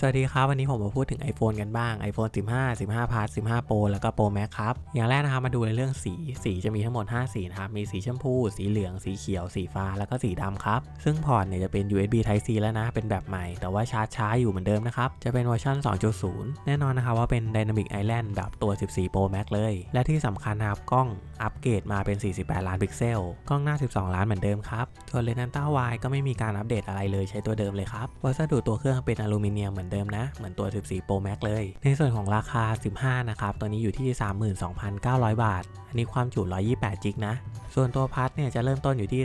สวัสดีครับ วันนี้ผมมาพูดถึง iPhone กันบ้าง iPhone 15 15 Plus 15 Pro แล้วก็ Pro Max ครับ อย่างแรกนะครับมาดูในเรื่องสี สีจะมีทั้งหมด 5 สีนะครับ มีสีชมพู สีเหลือง สีเขียว สีฟ้า แล้วก็สีดำครับ ซึ่งพอร์ตเนี่ยจะเป็น USB Type C แล้วนะ เป็นแบบใหม่ แต่ว่าชาร์จช้าอยู่เหมือนเดิมนะครับ จะเป็นเวอร์ชัน2.0 แน่นอนนะครับว่าเป็น Dynamic Island แบบตัว 14 Pro Max เลย และที่สำคัญนะครับกล้องอั เกรดมาเป็น 48 ล้านพิกเซล กล้องหน้า 12 ล้านเหมือนเดิมครับ ส่วนเลนส์อัลตร้าไวก็ไม่มีการอัปเดตอะไรเลยใช้ตัวเดิมเลยครับ วัสดุตัวเครื่องเป็นอลูมิเนียมเหมือนเดิมนะ เหมือนตัว 14 Pro Max เลย ในส่วนของราคา 15 นะครับ ตัวนี้อยู่ที่ 32,900 บาท อันนี้ความจุ 128 จิกนะ ส่วนตัวพัดเนี่ยจะเริ่มต้นอยู่ที่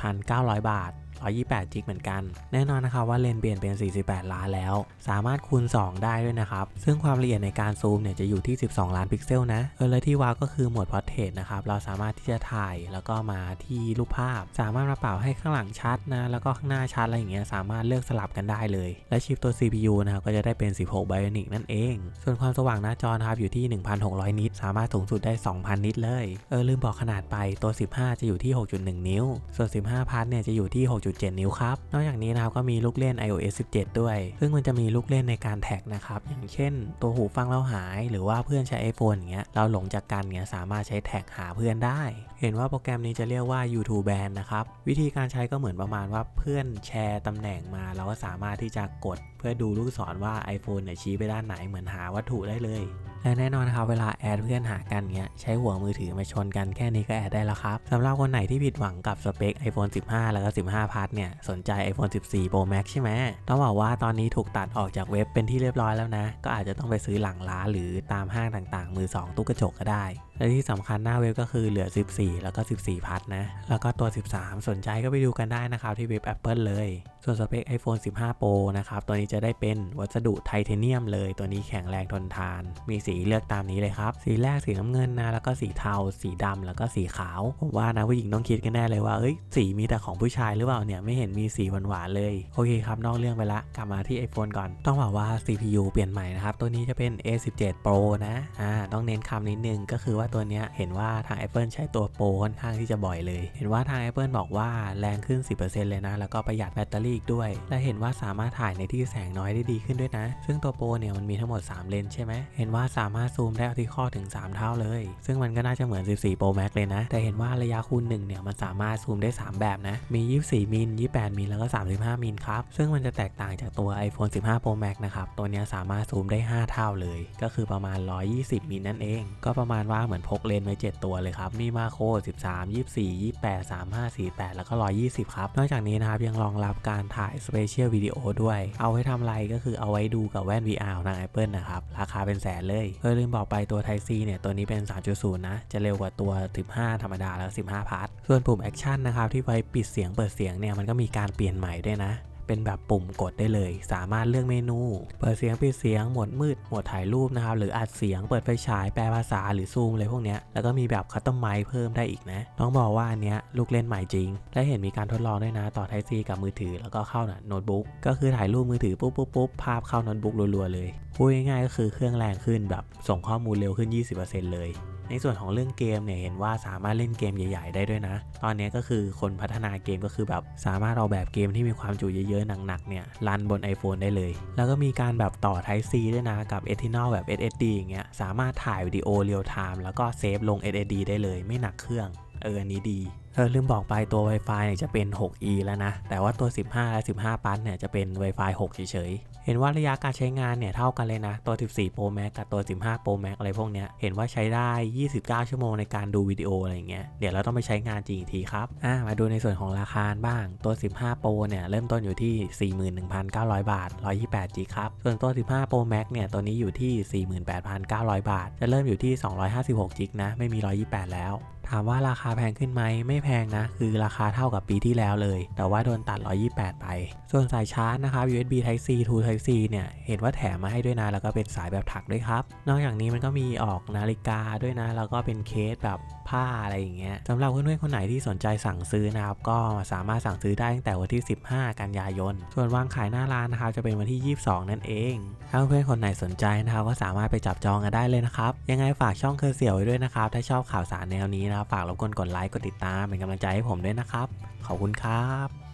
37,900 บาท 128จิกเหมือนกัน แน่นอนนะครับว่าเลนเปลี่ยนเป็น 48 ล้านแล้ว สามารถคูณ 2 ได้ด้วยนะครับ ซึ่งความละเอียดในการซูมเนี่ยจะอยู่ที่ 12 ล้านพิกเซลนะเออและที่ว้าวก็คือโหมดพอร์เทรตนะครับ เราสามารถที่จะถ่ายแล้วก็มาที่รูปภาพ สามารถมาเป่าให้ข้างหลังชัดนะ แล้วก็ข้างหน้าชัดอะไรอย่างเงี้ยสามารถเลือกสลับกันได้เลย และชิปตัว CPU นะครับก็จะได้เป็น 16 Bionic นั่นเอง ส่วนความสว่างหน้าจอนะครับอยู่ที่ 1,600 นิต สามารถสูงสุดได้ 2,000 นิตเลย เออลืมบอกขนาดไปตัว 15 จะอยู่ที่ 6.1 นิ้ว ส่วน 15พัทเนี่ยจะอยู่ที่6.7นิ้วครับ นอกจากนี้นะครับก็มีลูกเล่น iOS 17 ด้วย ซึ่งมันจะมีลูกเล่นในการแท็กนะครับ อย่างเช่น ตัวหูฟังเราหาย หรือว่าเพื่อนใช้ iPhone อย่างเงี้ย เราหลงจากกันเงี้ยสามารถใช้แท็กหาเพื่อนได้ เห็นว่าโปรแกรมนี้จะเรียกว่า YouTube Band นะครับ วิธีการใช้ก็เหมือนประมาณว่าเพื่อนแชร์ตำแหน่งมา เราก็สามารถที่จะกด เพื่อดูลูกศรว่า iPhone เนี่ยชี้ไปด้านไหนเหมือนหาวัตถุได้เลย และแน่นอนนะครับเวลาแอดเพื่อนหากันเงี้ยใช้หัวมือถือมาชนกันแค่นี้ก็แอดได้แล้วครับสำหรับคนไหนที่ผิดหวังกับสเปค iPhone 15 แล้วก็ 15 Plus เนี่ยสนใจ iPhone 14 Pro Max ใช่ไหมต้องบอกว่าตอนนี้ถูกตัดออกจากเว็บเป็นที่เรียบร้อยแล้วนะ ก็อาจจะต้องไปซื้อหลังร้านหรือตามห้างต่างๆ มือ 2 ตู้กระจกก็ได้ และที่สำคัญหน้าเว็บก็คือเหลือ 14 แล้วก็ 14พัทนะ แล้วก็ตัว 13 สนใจก็ไปดูกันได้นะครับที่เว็บ Apple เลย ส่วนสเปค iPhone 15 Pro นะครับตัวนี้จะได้เป็นวัสดุไทเทเนียมเลย ตัวนี้แข็งแรงทนทานมีสีเลือกตามนี้เลยครับ สีแรกสีน้ำเงินนะ แล้วก็สีเทา สีดำแล้วก็สีขาว ผมว่านะผู้หญิงต้องคิดกันแน่เลยว่า เอ้ย สีมีแต่ของผู้ชายหรือเปล่าเนี่ย ไม่เห็นมีสีหวานๆเลย โอเคครับ นอกเรื่องไปละ กลับมาที่ iPhone ก่อน ต้องบอกว่า CPU เปลี่ยนใหม่นะครับ ตัวนี้จะเป็น A17 Pro นะ อ่า ต้องเน้นคำนิดนึง ก็คือว่าตัวเนี้ยเห็นว่าทาง Apple ใช้ตัว Pro ค่อนข้างที่จะบ่อยเลย เห็นว่าทาง Apple บอกว่าแรงขึ้น 10%เลยนะ แล้วก็ประหยัดแบตเตอรี่อีกด้วย และเห็นว่าสามารถถ่ายในที่แสงน้อยได้ดีขึ้นด้วยนะ ซึ่งตัวโปรเนี่ยมันมีทั้งหมด 3 เลนใช่ไหมเห็นว่าสามารถซูมได้อัลติคอถึง 3 เท่าเลย ซึ่งมันก็น่าจะเหมือน 14 Pro Max เลยนะ แต่เห็นว่าระยะคูณ1เนี่ยมันสามารถซูมได้ 3 แบบนะ มี 24 มิล 28 มิล แล้วก็ 35 มิลครับ ซึ่งมันจะแตกต่างจากตัว iPhone 15 Pro Max นะครับ ตัวนี้สามารถซูมได้ 5 เท่าเลย ก็คือประมาณ 120 มิลนั่นเอง ก็ประมาณว่าเหมือนพกเลนส์ไว้ 7 ตัวเลยครับ มีมาโคร 13 24 28 35 48 แล้วก็ 120 ครับ นอกจากนี้นะครับยังรองรับการถ่าย Special Video ด้วย เอาไว้ทำอะไรก็คือเอาไว้ดูกับแว่น VR ของทาง Apple นะครับ ราคาเป็นแสนเลยเออลืมบอกไปตัว Type C เนี่ย ตัวนี้เป็น 3.0 นะ จะเร็วกว่าตัว 15 ธรรมดาแล้ว 15 พาร์ท ส่วนปุ่มแอคชั่นนะครับ ที่ไว้ปิดเสียงเปิดเสียงเนี่ย มันก็มีการเปลี่ยนใหม่ด้วยนะ เป็นแบบปุ่มกดได้เลย สามารถเลือกเมนู เปิดเสียงปิดเสียงโหมดมืดโหมดถ่ายรูปนะครับหรืออัดเสียงเปิดไฟฉายแปลภาษาหรือซูมเลยพวกเนี้ยแล้วก็มีแบบคัตตอมไมค์เพิ่มได้อีกนะต้องบอกว่าอันเนี้ยลูกเล่นใหม่จริง และเห็นมีการทดลองด้วยนะต่อ Type C กับมือถือแล้วก็เข้าน่ะโน้ตบุ๊กก็คือถ่ายรูปมือถือปุ๊บปุ๊บปุ๊บภาพเข้าโน้ตบุ๊กรัวๆเลยพูดง่ายๆก็คือเครื่องแรงขึ้นแบบส่งข้อมูลเร็วขึ้น 20%เลย ในส่วนของเรื่องเกมเนี่ยเห็นว่าสามารถเล่นเกมใหญ่ ๆ ได้ด้วยนะ ตอนนี้ก็คือคนพัฒนาเกมก็คือแบบสามารถเอาแบบเกมที่มีความจุเยอะๆหนักๆเนี่ยรันบน iPhone ได้เลย แล้วก็มีการแบบต่อ Type C ด้วยนะกับ Eternal แบบ SSD อย่างเงี้ยสามารถถ่ายวิดีโอเรียลไทม์แล้วก็เซฟลง SSD ได้เลย ไม่หนักเครื่องเอออันนี้ดี ออลืมบอกไปตัว Wi-Fi เนี่ยจะเป็น 6E แล้วนะ แต่ว่าตัว 15 และ 15 ปันเนี่ยจะเป็น Wi-Fi 6 เฉยๆ เห็นว่าระยะการใช้งานเนี่ยเท่ากันเลยนะ ตัว 14 Pro Max กับตัว 15 Pro Max อะไรพวกเนี้ย เห็นว่าใช้ได้ 29 ชั่วโมงในการดูวิดีโออะไรอย่างเงี้ย เดี๋ยวเราต้องไปใช้งานจริงอีกทีครับ อ่า มาดูในส่วนของราคาบ้าง ตัว 15 Pro เนี่ยเริ่มต้นอยู่ที่ 41,900 บาท 128 g ครับ ส่วนตัว 15 Pro Max เนี่ยตัวนี้อยู่ที่ 48,900 บาท จะเริ่มอยู่ที่ 256 g นะ ไม่มี 128 แล้ว ถามว่าราคาแพงขึ้นไหมไม่แพงนะ คือราคาเท่ากับปีที่แล้วเลย แต่ว่าโดนตัด 128 ไป ส่วนสายชาร์จนะครับ USB Type C to Type C เนี่ย เห็นว่าแถมมาให้ด้วยนะ แล้วก็เป็นสายแบบถักด้วยครับ นอกจากนี้มันก็มีออกนาฬิกาด้วยนะ แล้วก็เป็นเคสแบบผ้าอะไรอย่างเงี้ยสำหรับเพื่อนๆคนไหนที่สนใจสั่งซื้อนะครับ ก็สามารถสั่งซื้อได้ตั้งแต่วันที่ 15 กันยายน ส่วนวางขายหน้าร้านนะครับจะเป็นวันที่ 22 นั่นเอง ถ้าเพื่อนๆคนไหนสนใจนะครับก็สามารถไปจับจองกันได้เลยนะครับ ยังไงฝากช่องเคอร์เสี่ยวไว้ด้วยนะครับ ถ้าชอบข่าวสารแนวนี้นะครับฝากรบกวนกดไลค์กดติดตามเป็นกำลังใจให้ผมด้วยนะครับ ขอบคุณครับ